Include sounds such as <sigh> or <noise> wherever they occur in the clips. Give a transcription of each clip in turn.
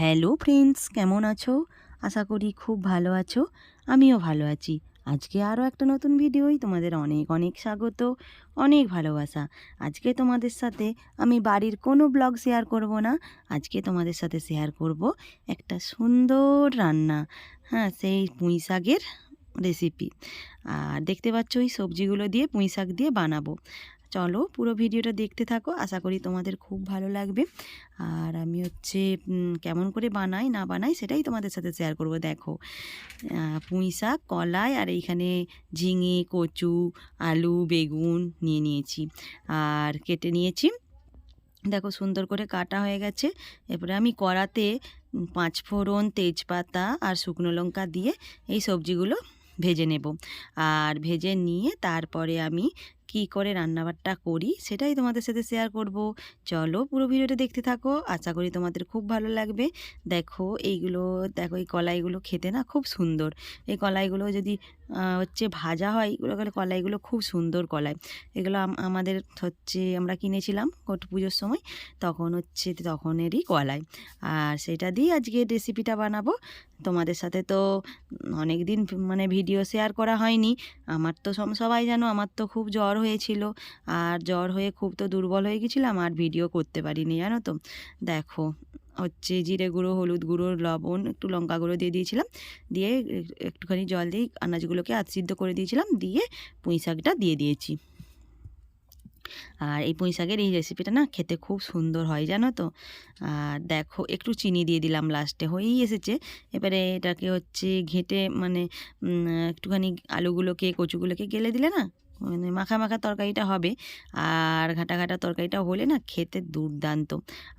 Hello friends, কেমন আছো? আশা করি খুব ভালো আছো, আমিও ভালো আছি। আজকে আরও একটা নতুন ভিডিওই তোমাদের অনেক অনেক স্বাগত, অনেক ভালোবাসা। আজকে তোমাদের সাথে আমি বাড়ির কোনো ব্লগ শেয়ার করব না, আজকে তোমাদের সাথে শেয়ার করব একটা সুন্দর রান্না হ্যাঁ সেই পুঁই শাকের রেসিপি আর দেখতে পাচ্ছ, ওই সবজিগুলো দিয়ে পুঁই শাক দিয়ে বানাবো। চলো পুরো ভিডিওটা দেখতে থাকো। আশা করি তোমাদের খুব ভালো লাগবে। আর আমি হচ্ছে কেমন করে বানাই না বানাই সেটাই তোমাদের সাথে শেয়ার করব। দেখো পুঁই শাক কলাই আর এইখানে ঝিঙে কচু আলু বেগুন নিয়ে নিয়েছি। আর কেটে নিয়েছি। দেখো সুন্দর করে কাটা হয়ে গেছে। এরপরে আমি কড়াতে উম, পাঁচ ফোড়ন তেজপাতা আর শুকনো লঙ্কা দিয়ে এই সবজিগুলো ভেজে নেব। আর ভেজে নিয়ে তারপরে আমি কি করে রান্নাবারটা করি সেটাই তোমাদের সাথে শেয়ার করব। চলো পুরো ভিডিওটা দেখতে থাকো, আশা করি তোমাদের খুব ভালো লাগবে। দেখো এইগুলো, দেখো এই কলাইগুলো খেতে না খুব সুন্দর। এই কলাইগুলো যদি হচ্ছে ভাজা হয়, এগুলো গেলে কলাইগুলো খুব সুন্দর কলাই এগুলো আমাদের হচ্ছে আমরা কিনেছিলাম কট পুজোর সময়, তখন হচ্ছে তখনেরই কলাই। আর সেটা দিয়ে আজকে রেসিপিটা বানাবো। তোমাদের সাথে তো অনেক দিন মানে ভিডিও শেয়ার করা হয়নি। আমার তো সবাই জানো আমার তো খুব জ্বর হয়েছিল। আর জ্বর হয়ে খুব তো দুর্বল হয়ে গেছিলাম, আর ভিডিও করতে পারিনি, জানো তো। দেখো, হচ্ছে জিরে গুঁড়ো, হলুদ গুঁড়ো, লবণ, একটু লঙ্কা গুঁড়ো দিয়ে দিয়েছিলাম। দিয়ে একটুখানি জল দিয়ে আনাজগুলোকে সিদ্ধ করে দিয়েছিলাম, দিয়ে পুঁই শাকটা দিয়ে দিয়েছি। আর এই পুঁই শাকের এই রেসিপিটা না খেতে খুব সুন্দর হয়, জানো তো। আর দেখো, একটু চিনি দিয়ে দিলাম লাস্টে হয়েই এসেছে। এবারে এটাকে হচ্ছে ঘেঁটে মানে একটুখানি আলুগুলোকে, কচুগুলোকে গেলে দিলে না মানে মাখা মাখা তরকারিটা হবে। আর ঘাটা ঘাটা তরকারিটা হলে না খেতে দুর্দান্ত।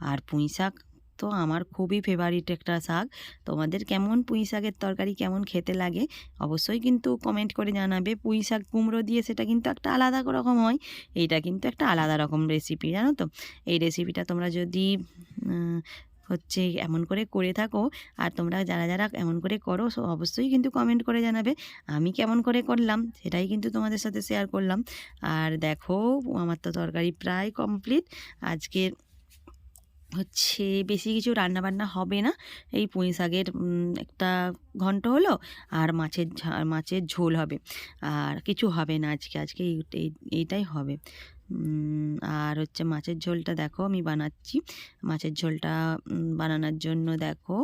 আর পুঁই শাক তো আমার খুবই ফেভারিট একটা শাক। তোমাদের কেমন পুঁই শাকের তরকারি, কেমন খেতে লাগে? অবশ্যই কিন্তু কমেন্ট করে জানাবে। পুঁই শাক কুমড়ো দিয়ে সেটা কিন্তু একটা আলাদা রকম হয়। এইটা কিন্তু একটা আলাদা রকম রেসিপি জানো তো? এই রেসিপিটা তোমরা যদি হচ্ছে এমন করে করে থাকো। আর তোমরা যারা যারা এমন করে করো অবশ্যই কিন্তু কমেন্ট করে জানাবে, আমি কেমন করে করলাম, সেটাই কিন্তু তোমাদের সাথে শেয়ার করলাম। আর দেখো, আমার তো তরকারি প্রায় কমপ্লিট আজকে হচ্ছে বেশি কিছু রান্না বান্না হবে না। এই পুঁই শাকের একটা ঘন্ট হলো, আর মাছের মাছের ঝোল হবে। আর কিছু হবে না আজকে আজকে এই- এই- এইটাই হবে। আর হচ্ছে মাছের ঝোলটা দেখো আমি বানাচ্ছি। মাছের ঝোলটা বানানোর জন্য দেখো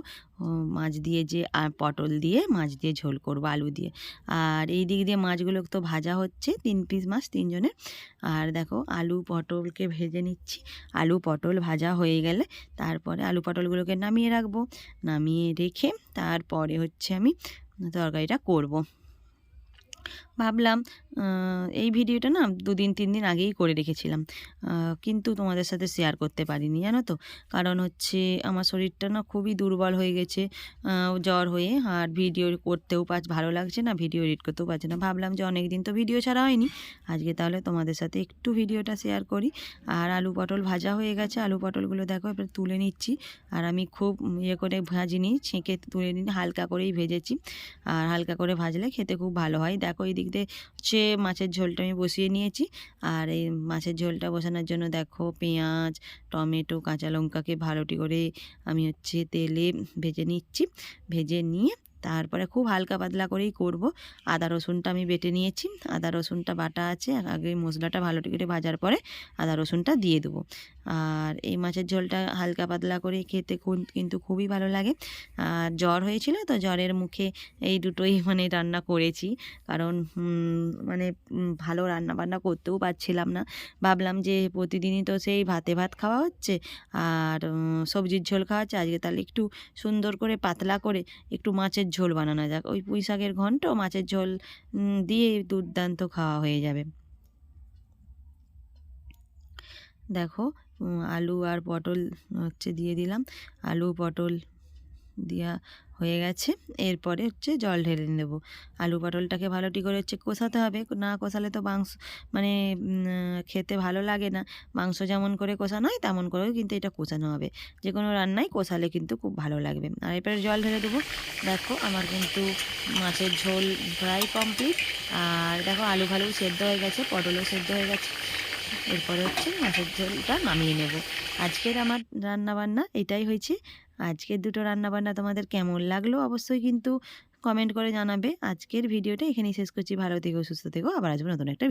মাছ দিয়ে যে, আর পটল দিয়ে মাছ দিয়ে ঝোল করব আলু দিয়ে। আর এই দিক দিয়ে মাছগুলো তো ভাজা হচ্ছে, তিন পিস মাছ তিনজনের। আর দেখো আলু পটলকে ভেজে নিচ্ছি। আলু পটল ভাজা হয়ে গেলে তারপরে আলু পটলগুলোকে নামিয়ে রাখব। নামিয়ে রেখে তারপরে হচ্ছে আমি তরকারিটা করব। ভাবলাম এই ভিডিওটা না দুদিন, তিন দিন আগেই করে রেখেছিলাম। কিন্তু তোমাদের সাথে শেয়ার করতে পারিনি, জানো তো? কারণ হচ্ছে আমার শরীরটা না খুবই দুর্বল হয়ে গেছে জ্বর হয়ে, আর ভিডিও করতেও পার ভালো লাগছে না, ভিডিও এডিট করতেও পারছে না। ভাবলাম যে অনেক দিন তো ভিডিও ছাড়া হয়নি, আজকে তাহলে তোমাদের সাথে একটু ভিডিওটা শেয়ার করি। আর আলু পটল ভাজা হয়ে গেছে, আলু পটলগুলো দেখো এবার তুলে নিচ্ছি। আর আমি খুব ইয়ে করে ভাজিনি, ছেঁকে তুলে নিই হালকা করেই ভেজেছি। আর হালকা করে ভাজলে খেতে খুব ভালো হয়। দেখো এই দিক দিয়ে হচ্ছে মাছের ঝোলটা আমি বসিয়ে নিয়েছি। আর এই মাছের ঝোলটা বসানোর জন্য দেখো পেঁয়াজ, টমেটো, কাঁচা লঙ্কাকে ভালোটি করে আমি হচ্ছে তেলে ভেজে নিচ্ছি। ভেজে নিয়ে তারপরে খুব হালকা পাতলা করেই করব। আদা রসুনটা আমি বেটে নিয়েছি। আদা রসুনটা বাটা আছে আগে মশলাটা ভালো করে ভাজার পরে আদা রসুনটা দিয়ে দেবো। আর এই মাছের ঝোলটা হালকা পাতলা করে খেতে কিন্তু খুবই ভালো লাগে। আর জ্বর হয়েছিল তো জ্বরের মুখে এই দুটোই <laughs> মানে রান্না করেছি। কারণ মানে ভালো রান্না বান্না করতেও পারছিলাম না। ভাবলাম যে প্রতিদিনই তো সেই ভাতে ভাত খাওয়া হচ্ছে। আর সবজির ঝোল খাওয়া হচ্ছে। আজকে তাহলে একটু সুন্দর করে পাতলা করে একটু মাছের ঝোল বানানো যাক। ওই পুঁই শাকের ঘন্ট, মাছের ঝোল দিয়ে দুর্দান্ত খাওয়া হয়ে যাবে। দেখো আলু আর পটল হচ্ছে দিয়ে দিলাম। আলু, পটল দেওয়া হয়ে গেছে। এরপরে হচ্ছে জল ঢেলে নেব। আলু পটলটাকে ভালোটি করে হচ্ছে কষাতে হবে। না কষালে তো মাংস মানে খেতে ভালো লাগে না। মাংস যেমন করে কষানো হয়, তেমন করেও কিন্তু এটা কষানো হবে। যে কোনো রান্নায় কষালে কিন্তু খুব ভালো লাগবে। আর এরপরে জল ঢেলে দেবো। দেখো আমার কিন্তু মাছের ঝোল প্রায় কমপ্লিট। আর দেখো আলু ভালো সেদ্ধ হয়ে গেছে, পটলও সেদ্ধ হয়ে গেছে। এরপরে হচ্ছে মাছের ঝোলটা নামিয়ে নেব। আজকের আমার রান্না বান্না এটাই হয়েছে। আজকের দুটো রান্নাবান্না তোমাদের কেমন লাগল অবশ্যই কিন্তু কমেন্ট করে জানাবে। আজকের ভিডিওটা এখানেই শেষ করছি। ভালো থেকো, সুস্থ থেকো। আবার আসব নতুন একটা